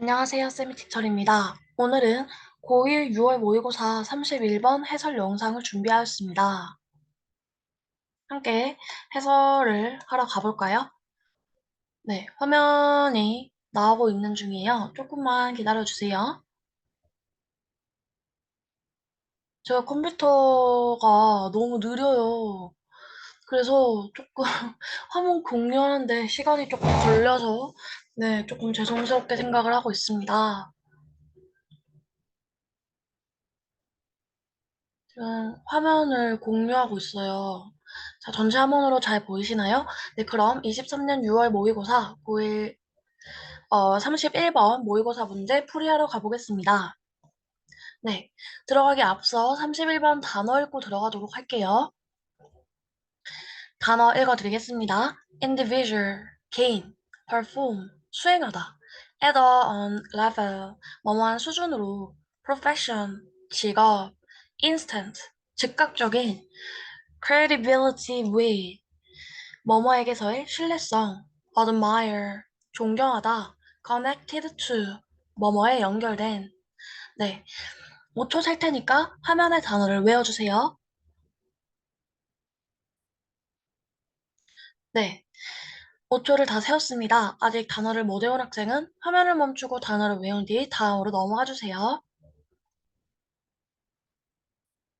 안녕하세요, 세미티처입니다. 오늘은 고1 6월 모의고사 31번 해설 영상을 준비하였습니다. 함께 해설을 하러 가볼까요? 네, 화면이 나오고 있는 중이에요. 조금만 기다려주세요. 제가 컴퓨터가 너무 느려요. 그래서 조금 화면 공유하는데 시간이 조금 걸려서 네, 조금 죄송스럽게 생각을 하고 있습니다. 지금 화면을 공유하고 있어요. 자, 전체 화면으로 잘 보이시나요? 네, 그럼 23년 6월 모의고사 9일 어, 31번 모의고사 문제 풀이하러 가보겠습니다. 네, 들어가기 앞서 31번 단어 읽고 들어가도록 할게요. 단어 읽어드리겠습니다. individual, 개인, perform, 수행하다, at on level, 뭐뭐한 수준으로, profession, 직업, instant, 즉각적인, credibility with, 뭐뭐에게서의 신뢰성, admire, 존경하다, connected to, 뭐뭐에 연결된. 네. 5초 셀 테니까 화면의 단어를 외워주세요. 네. 5초를 다 세웠습니다. 아직 단어를 못 외운 학생은 화면을 멈추고 단어를 외운 뒤 다음으로 넘어가 주세요.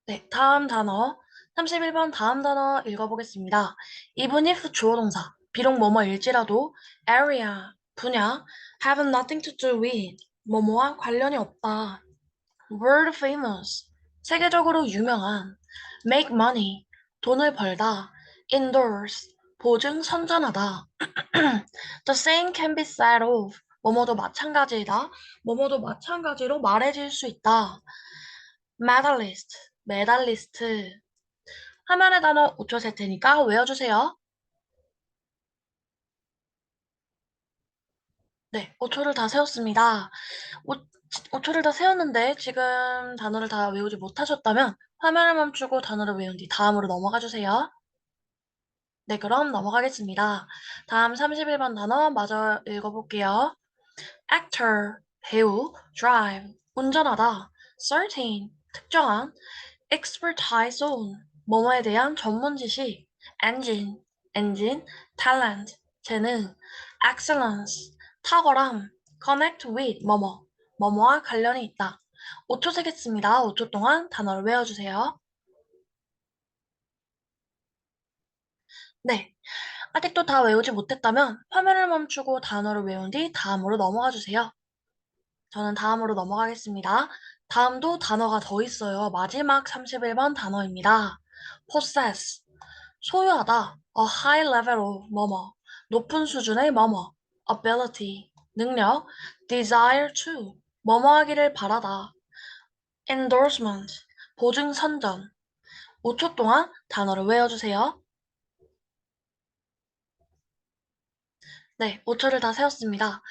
네, 다음 단어. 31번 다음 단어 읽어보겠습니다. even if 주어 동사, 비록 뭐뭐일지라도 area, 분야, have nothing to do with, 뭐뭐와 관련이 없다. world famous, 세계적으로 유명한. make money, 돈을 벌다. endorse, 보증 선전하다. The same can be said of, 뭐뭐도 마찬가지이다. 뭐뭐도 마찬가지로 말해질 수 있다. medalist, 메달리스트. 화면에 단어 5초 셀 테니까 외워주세요. 네, 5초를 다 세웠습니다. 5, 초를다 세웠는데 지금 단어를 다 외우지 못하셨다면 화면을 멈추고 단어를 외운 뒤 다음으로 넘어가 주세요. 네, 그럼 넘어가겠습니다. 다음 31번 단어 마저 읽어볼게요. actor, 배우, drive, 운전하다, certain, 특정한, expertise on, 뭐뭐에 대한 전문 지식, engine, 엔진, talent, 재능, excellence, 탁월함, connect with, 뭐뭐, 뭐뭐와 관련이 있다. 5초 세겠습니다. 5초 동안 단어를 외워주세요. 네. 아직도 다 외우지 못했다면 화면을 멈추고 단어를 외운 뒤 다음으로 넘어가 주세요. 저는 다음으로 넘어가겠습니다. 다음도 단어가 더 있어요. 마지막 31번 단어입니다. possess, 소유하다, a high level of 뭐뭐, 높은 수준의 뭐뭐, ability, 능력, desire to, 뭐뭐 하기를 바라다, endorsement, 보증 선전. 5초 동안 단어를 외워주세요. 네, 5초를 다 세웠습니다.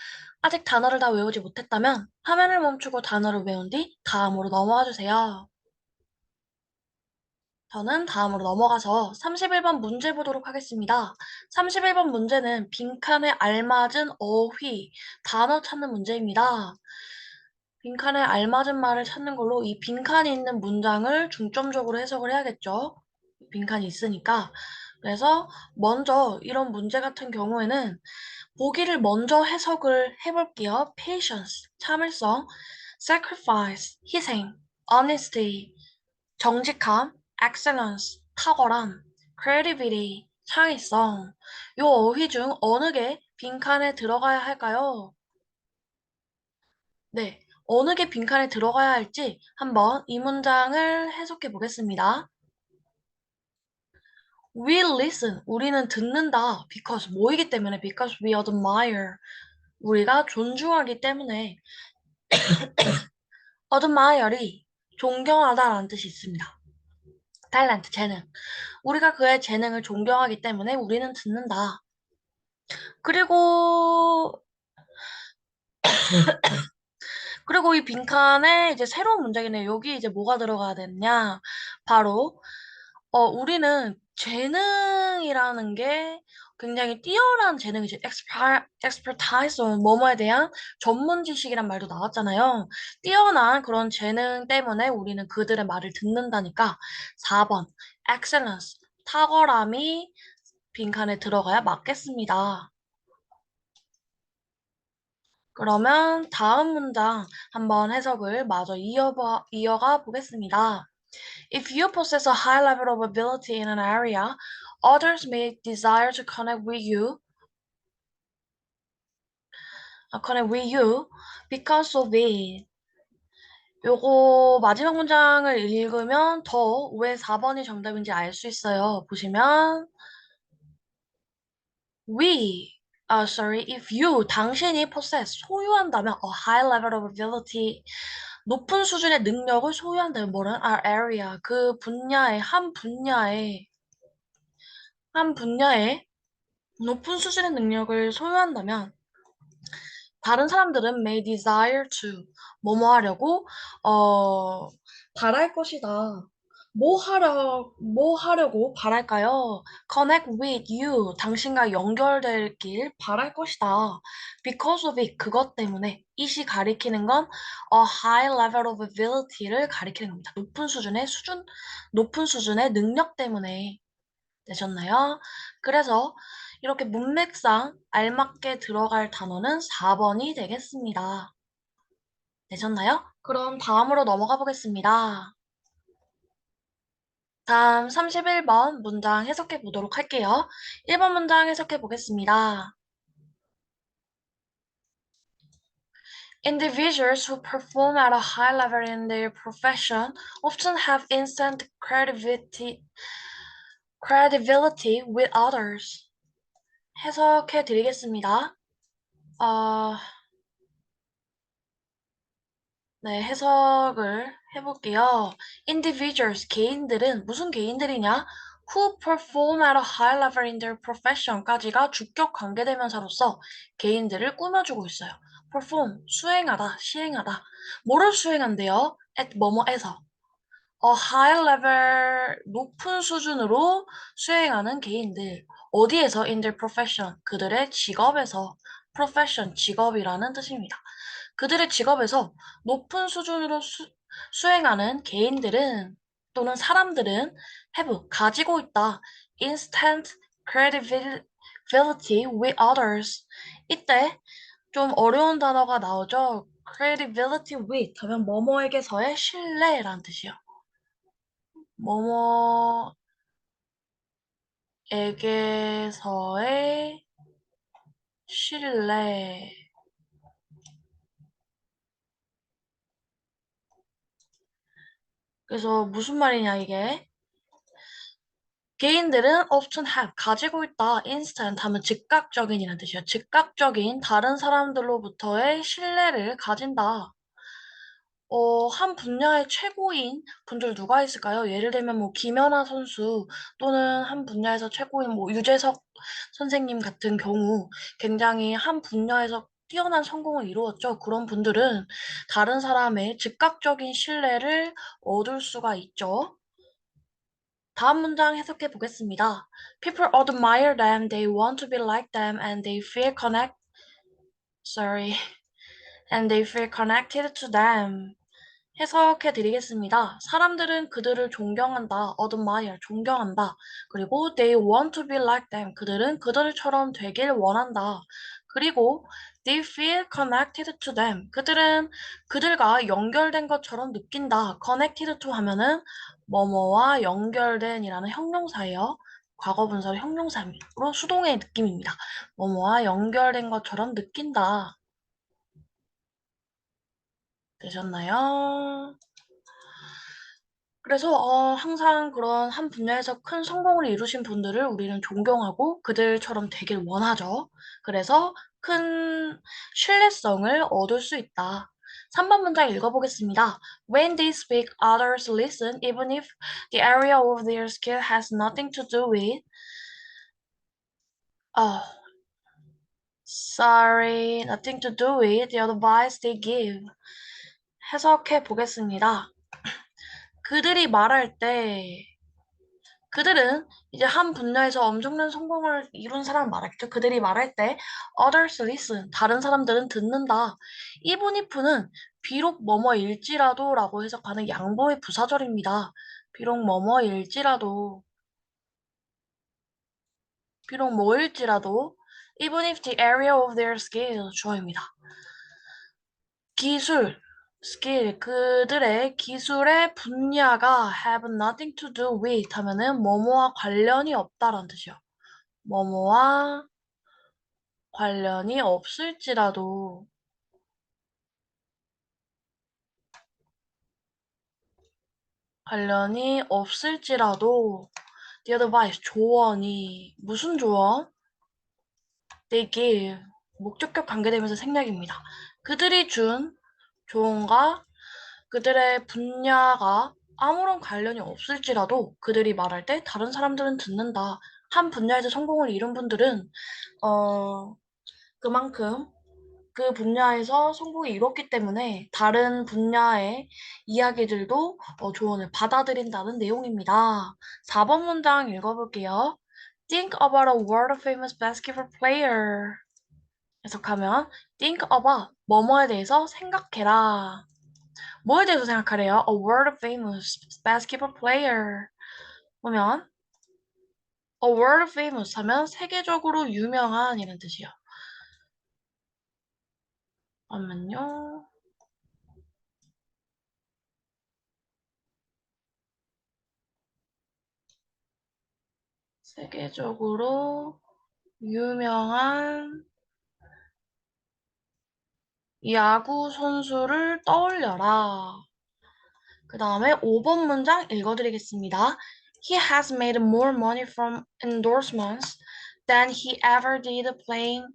아직 단어를 다 외우지 못했다면 화면을 멈추고 단어를 외운 뒤 다음으로 넘어가 주세요. 저는 다음으로 넘어가서 31번 문제 보도록 하겠습니다. 31번 문제는 빈칸에 알맞은 어휘, 단어 찾는 문제입니다. 빈칸에 알맞은 말을 찾는 걸로 이 빈칸이 있는 문장을 중점적으로 해석을 해야겠죠. 빈칸이 있으니까. 그래서 먼저 이런 문제 같은 경우에는 보기를 먼저 해석을 해볼게요. patience, 참을성, sacrifice, 희생, honesty, 정직함, excellence, 탁월함, creativity, 창의성. 요 어휘 중 어느 게 빈칸에 들어가야 할까요? 네, 어느 게 빈칸에 들어가야 할지 한번 이 문장을 해석해 보겠습니다. We listen. 우리는 듣는다. Because 뭐이기 때문에 because we admire. 우리가 존중하기 때문에 admire이 존경하다라는 뜻이 있습니다. talent, 재능. 우리가 그의 재능을 존경하기 때문에 우리는 듣는다. 그리고 그리고 이 빈칸에 이제 새로운 문제겠네요. 여기 이제 뭐가 들어가야 되느냐? 바로 어, 우리는 재능이라는 게 굉장히 뛰어난 재능이죠. exper, expertise, 뭐뭐에 대한 전문 지식이란 말도 나왔잖아요. 뛰어난 그런 재능 때문에 우리는 그들의 말을 듣는다니까 4번 excellence, 탁월함이 빈칸에 들어가야 맞겠습니다. 그러면 다음 문장 한번 해석을 마저 이어봐, 이어가 보겠습니다. If you possess a high level of ability in an area, others may desire to connect with you, uh, connect with you because of it. 요거 마지막 문장을 읽으면 더 왜 4번이 정답인지 알 수 있어요. 보시면 we, uh, sorry, if you, 당신이 possess, 소유한다면 a high level of ability, 높은 수준의 능력을 소유한다면 뭐는 our area, 그 분야의 한 분야의 한 분야에 높은 수준의 능력을 소유한다면 다른 사람들은 may desire to 뭐뭐 하려고 어 바랄 것이다. 뭐 하려 뭐 하려고 바랄까요? connect with you 당신과 연결되길 바랄 것이다. because of it 그것 때문에 it이 가리키는 건 a high level of ability를 가리키는 겁니다. 높은 수준의 수준 높은 수준의 능력 때문에 되셨나요? 그래서 이렇게 문맥상 알맞게 들어갈 단어는 4번이 되겠습니다. 되셨나요? 그럼 다음으로 넘어가 보겠습니다. 다음 31번 문장 해석해 보도록 할게요. 1번 문장 해석해 보겠습니다. Individuals who perform at a high level in their profession often have instant credibility, credibility with others. 해석해 드리겠습니다. 어, 네, 해석을 해볼게요. Individuals, 개인들은 무슨 개인들이냐? Who perform at a high level in their profession까지가 주격 관계대명사로서 개인들을 꾸며주고 있어요. perform, 수행하다, 시행하다. 뭐를 수행한대요? at 뭐뭐에서. a high level, 높은 수준으로 수행하는 개인들. 어디에서? in their profession, 그들의 직업에서. profession, 직업이라는 뜻입니다. 그들의 직업에서 높은 수준으로 수, 수행하는 개인들은 또는 사람들은 have 가지고 있다. instant credibility with others. 이때 좀 어려운 단어가 나오죠. credibility with 하면 뭐뭐에게서의 신뢰라는 뜻이요. 뭐뭐에게서의 신뢰. 그래서 무슨 말이냐 이게 개인들은 often have 가지고 있다 instant 하면 즉각적인이라는 뜻이에요. 즉각적인 다른 사람들로부터의 신뢰를 가진다. 어, 한 분야의 최고인 분들 누가 있을까요? 예를 들면 뭐 김연아 선수 또는 한 분야에서 최고인 뭐 유재석 선생님 같은 경우 굉장히 한 분야에서 뛰어난 성공을 이루었죠. 그런 분들은 다른 사람의 즉각적인 신뢰를 얻을 수가 있죠. 다음 문장 해석해 보겠습니다. People admire them, they want to be like them, and they feel connect. Sorry. And they feel connected to them. 해석해 드리겠습니다. 사람들은 그들을 존경한다, admire, 존경한다. 그리고 they want to be like them. 그들은 그들처럼 되길 원한다. 그리고 they feel connected to them. 그들은 그들과 연결된 것처럼 느낀다. connected to 하면은 뭐뭐와 연결된이라는 형용사예요. 과거 분사 형용사로 수동의 느낌입니다. 뭐뭐와 연결된 것처럼 느낀다. 되셨나요? 그래서 어, 항상 그런 한 분야에서 큰 성공을 이루신 분들을 우리는 존경하고 그들처럼 되길 원하죠. 그래서 큰 신뢰성을 얻을 수 있다. 3번 문장 읽어보겠습니다. When they speak, others listen, even if the area of their skill has nothing to do with. Oh, sorry, nothing to do with the advice they give. 해석해 보겠습니다. 그들이 말할 때 그들은 이제 한 분야에서 엄청난 성공을 이룬 사람 말했죠. 그들이 말할 때 others listen, 다른 사람들은 듣는다. even if는 비록 뭐뭐일지라도 라고 해석하는 양보의 부사절입니다. 비록 뭐뭐일지라도 비록 뭐일지라도 even if the area of their skill 주어입니다. 기술, skill, 그들의 기술의 분야가 have nothing to do with 하면은 뭐뭐와 관련이 없다라는 뜻이요. 뭐뭐와 관련이 없을지라도 관련이 없을지라도 the advice 조언이 무슨 조언? they give 목적격 관계되면서 생략입니다. 그들이 준 조언과 그들의 분야가 아무런 관련이 없을지라도 그들이 말할 때 다른 사람들은 듣는다. 한 분야에서 성공을 이룬 분들은 어 그만큼 그 분야에서 성공이 이뤘기 때문에 다른 분야의 이야기들도 어, 조언을 받아들인다는 내용입니다. 4번 문장 읽어볼게요. Think about a world famous basketball player. 해석하면 think about 뭐뭐에 대해서 생각해라. 뭐에 대해서 생각하래요? A world famous basketball player. 보면 a world famous 하면 세계적으로 유명한 이런 뜻이요. 잠깐만요. 세계적으로 유명한 야구 선수를 떠올려라. 그 다음에 5번 문장 읽어드리겠습니다. He has made more money from endorsements than he ever did playing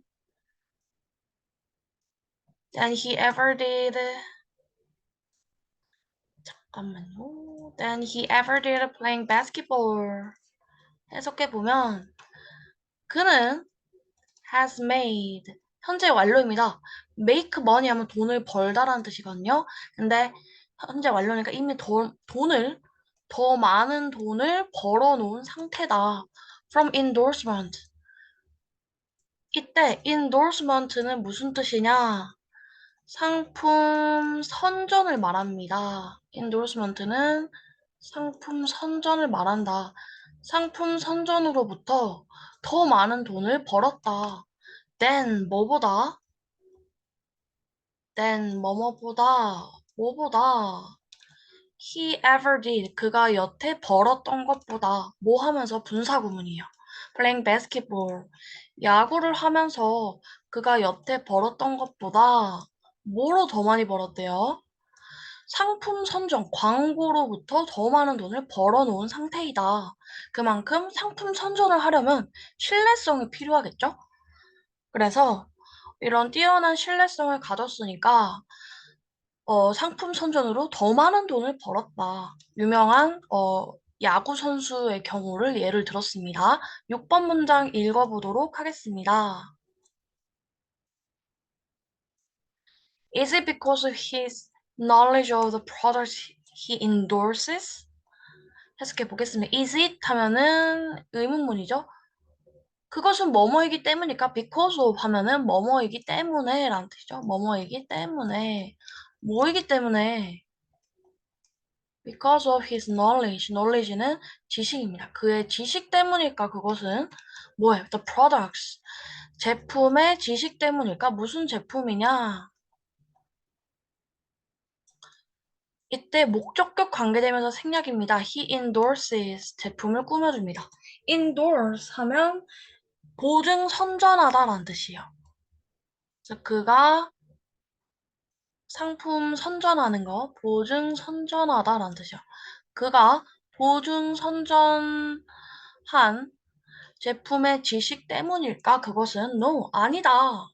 than he ever did 잠깐만요. than he ever did playing basketball. 해석해 보면 그는 has made 현재 완료입니다. make money 하면 돈을 벌다라는 뜻이거든요. 근데 현재 완료니까 이미 더, 돈을 더 많은 돈을 벌어놓은 상태다. from endorsement. 이때 endorsement는 무슨 뜻이냐? 상품 선전을 말합니다. endorsement는 상품 선전을 말한다. 상품 선전으로부터 더 많은 돈을 벌었다. Than 뭐보다 than 뭐뭐보다 뭐보다 he ever did 그가 여태 벌었던 것보다 뭐 하면서 분사구문이에요. playing basketball 야구를 하면서 그가 여태 벌었던 것보다 뭐로 더 많이 벌었대요? 상품 선정, 광고로부터 더 많은 돈을 벌어놓은 상태이다. 그만큼 상품 선전을 하려면 신뢰성이 필요하겠죠? 그래서 이런 뛰어난 신뢰성을 가졌으니까 어, 상품 선전으로 더 많은 돈을 벌었다. 유명한 어, 야구 선수의 경우를 예를 들었습니다. 6번 문장 읽어보도록 하겠습니다. Is it because of his knowledge of the products he endorses? 해석해 보겠습니다. Is it 하면은 의문문이죠. 그것은 뭐뭐이기 때문이니까 because of 하면은 뭐뭐이기 때문에 라는 뜻이죠. 뭐뭐이기 때문에 뭐이기 때문에 because of his knowledge knowledge는 지식입니다. 그의 지식 때문일까 그것은 뭐예요? the products 제품의 지식 때문일까 무슨 제품이냐 이때 목적격 관계되면서 생략입니다. He endorses 제품을 꾸며줍니다. endorse 하면 보증 선전하다라는 뜻이에요. 그래서 그가 상품 선전하는 거, 보증 선전하다라는 뜻이에요. 그가 보증 선전한 제품의 지식 때문일까? 그것은 no, 아니다.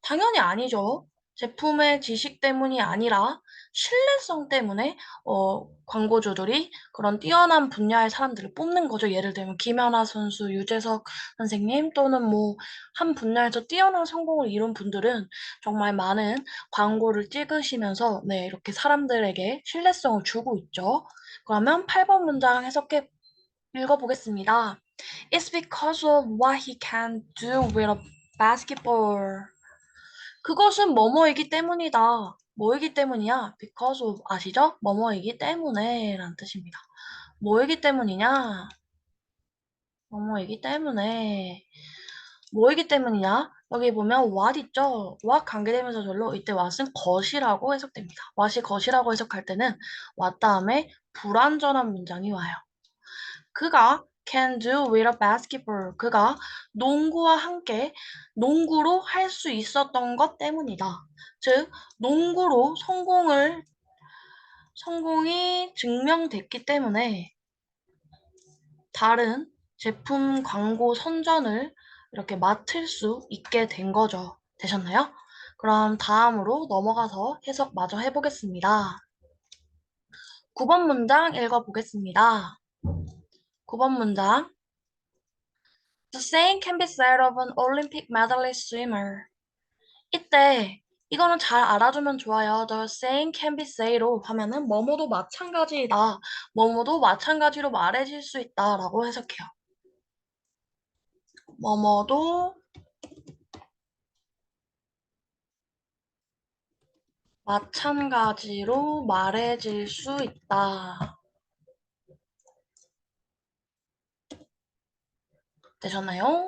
당연히 아니죠. 제품의 지식 때문이 아니라 신뢰성 때문에 어, 광고주들이 그런 뛰어난 분야의 사람들을 뽑는 거죠. 예를 들면 김연아 선수, 유재석 선생님 또는 뭐 한 분야에서 뛰어난 성공을 이룬 분들은 정말 많은 광고를 찍으시면서 네, 이렇게 사람들에게 신뢰성을 주고 있죠. 그러면 8번 문장 해석해 읽어보겠습니다. It's because of what he can do with a basketball. 그것은 뭐뭐이기 때문이다. 뭐이기 때문이야? because of 아시죠? 뭐뭐이기 때문에 라는 뜻입니다. 뭐이기 때문이냐? 뭐뭐이기 때문에 뭐이기 때문이냐? 여기 보면 what 있죠? what 관계되면서 절로 이때 what은 것이라고 해석됩니다. what이 것이라고 해석할 때는 what 다음에 불완전한 문장이 와요. 그가 can do with a basketball. 그가 농구와 함께 농구로 할 수 있었던 것 때문이다. 즉, 농구로 성공을, 성공이 증명됐기 때문에 다른 제품 광고 선전을 이렇게 맡을 수 있게 된 거죠. 되셨나요? 그럼 다음으로 넘어가서 해석 마저 해보겠습니다. 9번 문장 읽어보겠습니다. 9번 문장. The same can be said of an Olympic medalist swimmer. 이때 이거는 잘 알아두면 좋아요. The same can be said로 하면은 뭐뭐도 마찬가지이다. 뭐뭐도 마찬가지로 말해질 수 있다라고 해석해요. 뭐뭐도 마찬가지로 말해질 수 있다. 되셨나요?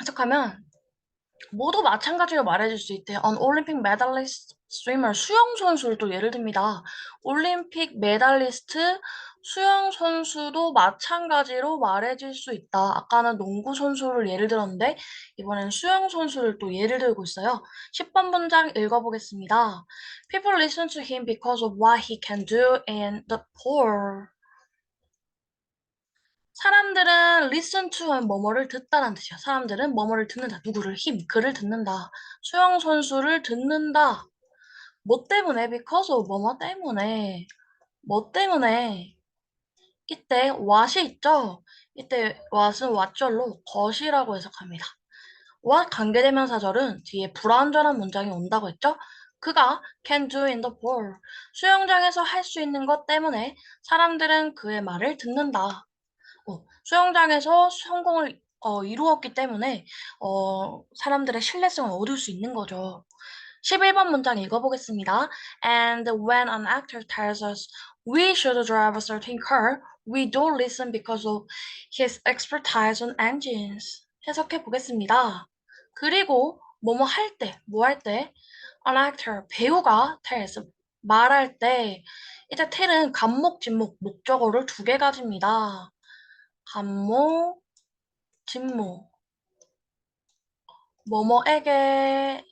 해석하면 모두 마찬가지로 말해줄 수 있대요. An Olympic medalist swimmer 수영 선수를 또 예를 듭니다. 올림픽 메달리스트 수영 선수도 마찬가지로 말해줄 수 있다. 아까는 농구 선수를 예를 들었는데 이번엔 수영 선수를 또 예를 들고 있어요. 10번 문장 읽어보겠습니다. People listen to him because of what he can do in the pool. 사람들은 listen to 하면 뭐뭐를 듣다라는 뜻이야. 사람들은 뭐뭐를 듣는다. 누구를 힘, 그를 듣는다. 수영 선수를 듣는다. 뭐 때문에? because of 뭐뭐 때문에. 뭐 때문에? 이때 what이 있죠? 이때 what은 what절로 것이라고 해석합니다. what 관계대명사절은 뒤에 불완전한 문장이 온다고 했죠? 그가 can do in the pool. 수영장에서 할 수 있는 것 때문에 사람들은 그의 말을 듣는다. 어, 수영장에서 성공을 어, 이루었기 때문에 어, 사람들의 신뢰성을 얻을 수 있는 거죠. 11번 문장 읽어보겠습니다. And when an actor tells us we should drive a certain car, we don't listen because of his expertise on engines. 해석해 보겠습니다. 그리고 뭐뭐 할 때, 뭐 할 때, an actor, 배우가 tells, 말할 때, 이때 tell은 간목, 진목, 목적어를 두 개 가집니다. 간목, 진목. 뭐뭐에게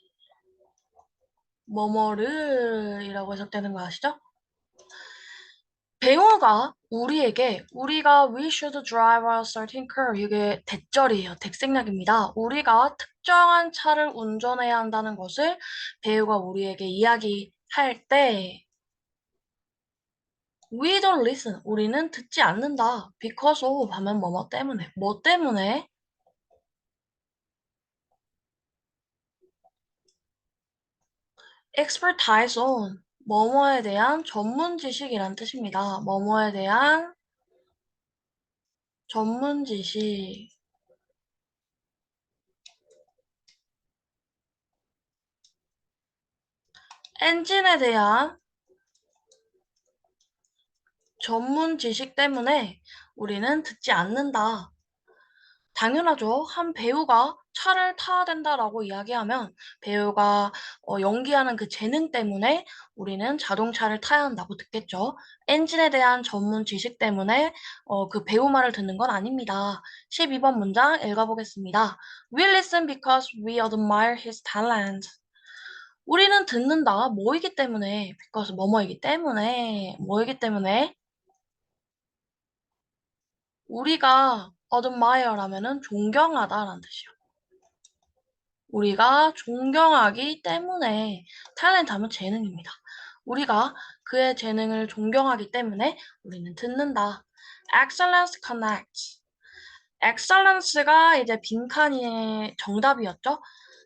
뭐뭐를 이라고 해석되는 거 아시죠? 배우가 우리에게 우리가 we should drive a certain car 이게 대절이에요. 대생략입니다. 우리가 특정한 차를 운전해야 한다는 것을 배우가 우리에게 이야기할 때 we don't listen. 우리는 듣지 않는다. because of 하면 뭐뭐 때문에. 뭐 때문에? expertise on 뭐뭐에 대한 전문 지식이란 뜻입니다. 뭐뭐에 대한 전문 지식. 엔진에 대한 전문 지식 때문에 우리는 듣지 않는다. 당연하죠. 한 배우가 차를 타야 된다라고 이야기하면 배우가 어, 연기하는 그 재능 때문에 우리는 자동차를 타야 한다고 듣겠죠. 엔진에 대한 전문 지식 때문에 어, 그 배우 말을 듣는 건 아닙니다. 12번 문장 읽어보겠습니다. We listen because we admire his talent. 우리는 듣는다. 뭐이기 때문에? because 뭐뭐이기 때문에. 뭐이기 때문에? 우리가 admire라면은 존경하다라는 뜻이요. 우리가 존경하기 때문에 탤런트 하면 재능입니다. 우리가 그의 재능을 존경하기 때문에 우리는 듣는다. Excellence connects. Excellence가 이제 빈칸이 정답이었죠.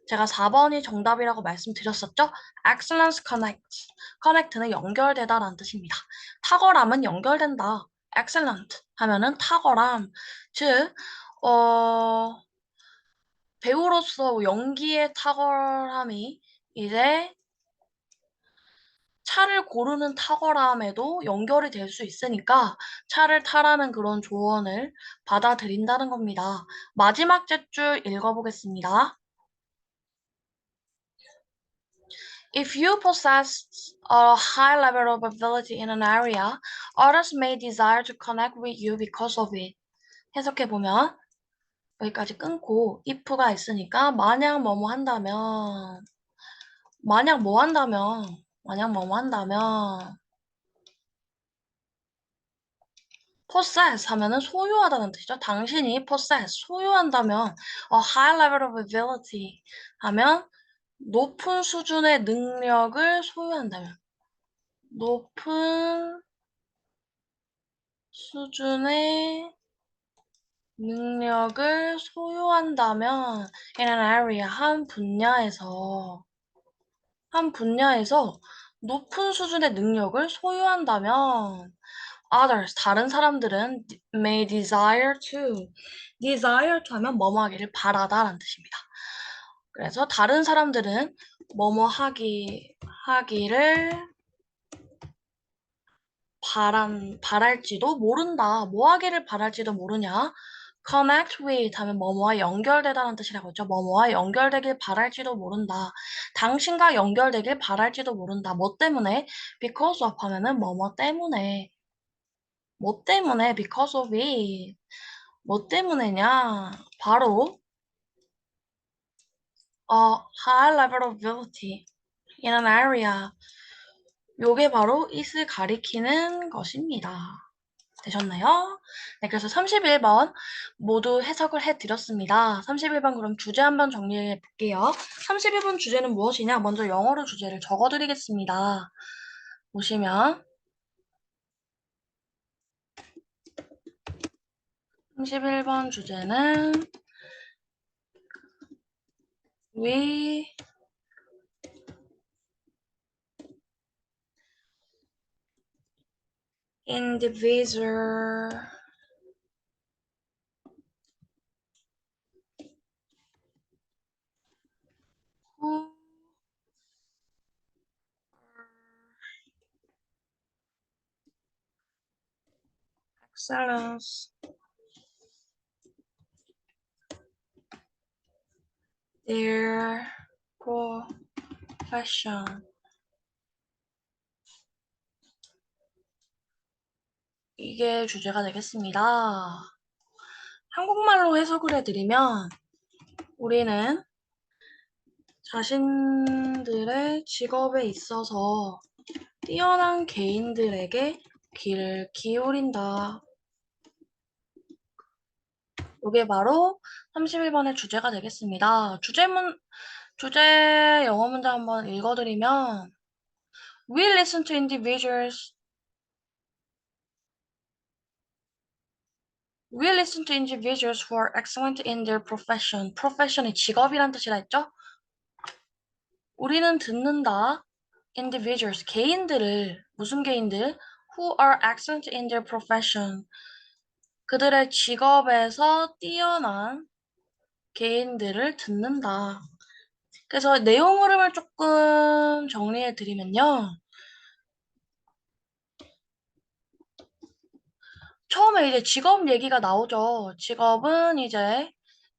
제가 4번이 정답이라고 말씀드렸었죠. Excellence connects. connect는 연결되다라는 뜻입니다. 탁월함은 연결된다. Excellent 하면은 탁월함. 즉, 어, 배우로서 연기의 탁월함이 이제 차를 고르는 탁월함에도 연결이 될 수 있으니까 차를 타라는 그런 조언을 받아들인다는 겁니다. 마지막 jet줄 읽어보겠습니다. If you possess a high level of ability in an area, others may desire to connect with you because of it. 해석해 보면 여기까지 끊고 if가 있으니까 만약 뭐뭐 한다면 만약 뭐 한다면 만약 뭐뭐 한다면 possess 하면은 소유하다는 뜻이죠. 당신이 possess 소유한다면 a high level of ability 하면 높은 수준의 능력을 소유한다면 높은 수준의 능력을 소유한다면 in an area 한 분야에서 한 분야에서 높은 수준의 능력을 소유한다면 others 다른 사람들은 may desire to desire to 하면 뭐뭐 하기를 바라다라는 뜻입니다. 그래서 다른 사람들은 뭐뭐 하기 하기를 바란 바랄지도 모른다. 뭐 하기를 바랄지도 모르냐? connect with 하면 뭐뭐와 연결되다는 뜻이라고 했죠. 뭐뭐와 연결되길 바랄지도 모른다. 당신과 연결되길 바랄지도 모른다. 뭐 때문에? because of 하면은 뭐뭐 때문에. 뭐 때문에? because of it. 뭐 때문에냐? 바로 a high level of ability in an area. 요게 바로 it을 가리키는 것입니다. 되셨나요? 네, 그래서 31번 모두 해석을 해드렸습니다. 31번 그럼 주제 한번 정리해 볼게요. 31번 주제는 무엇이냐? 먼저 영어로 주제를 적어드리겠습니다. 보시면 31번 주제는 we individual who excellence their profession 이게 주제가 되겠습니다. 한국말로 해석을 해드리면 우리는 자신들의 직업에 있어서 뛰어난 개인들에게 귀를 기울인다. 이게 바로 31번의 주제가 되겠습니다. 주제문, 주제 영어 문장 한번 읽어드리면 We listen to individuals We listen to individuals who are excellent in their profession. profession이 직업이란 뜻이라 했죠? 우리는 듣는다. individuals, 개인들을, 무슨 개인들? who are excellent in their profession. 그들의 직업에서 뛰어난 개인들을 듣는다. 그래서 내용 흐름을 조금 정리해 드리면요. 처음에 이제 직업 얘기가 나오죠. 직업은 이제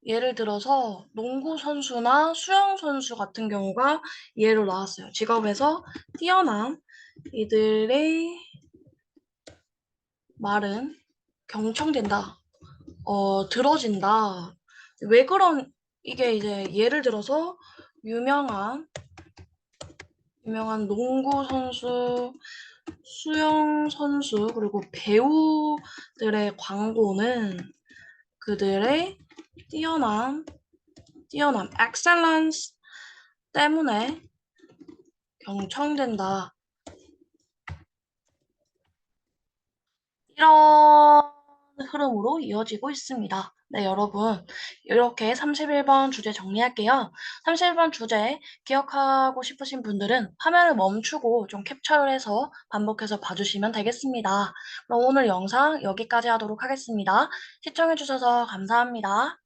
예를 들어서 농구 선수나 수영 선수 같은 경우가 예로 나왔어요. 직업에서 뛰어난 이들의 말은 경청된다. 어, 들어진다. 왜 그런 이게 이제 예를 들어서 유명한 유명한 농구 선수 수영 선수 그리고 배우들의 광고는 그들의 뛰어난 뛰어난 excellence 때문에 경청된다. 이런 흐름으로 이어지고 있습니다. 네, 여러분. 이렇게 31번 주제 정리할게요. 31번 주제 기억하고 싶으신 분들은 화면을 멈추고 좀 캡처를 해서 반복해서 봐주시면 되겠습니다. 그럼 오늘 영상 여기까지 하도록 하겠습니다. 시청해주셔서 감사합니다.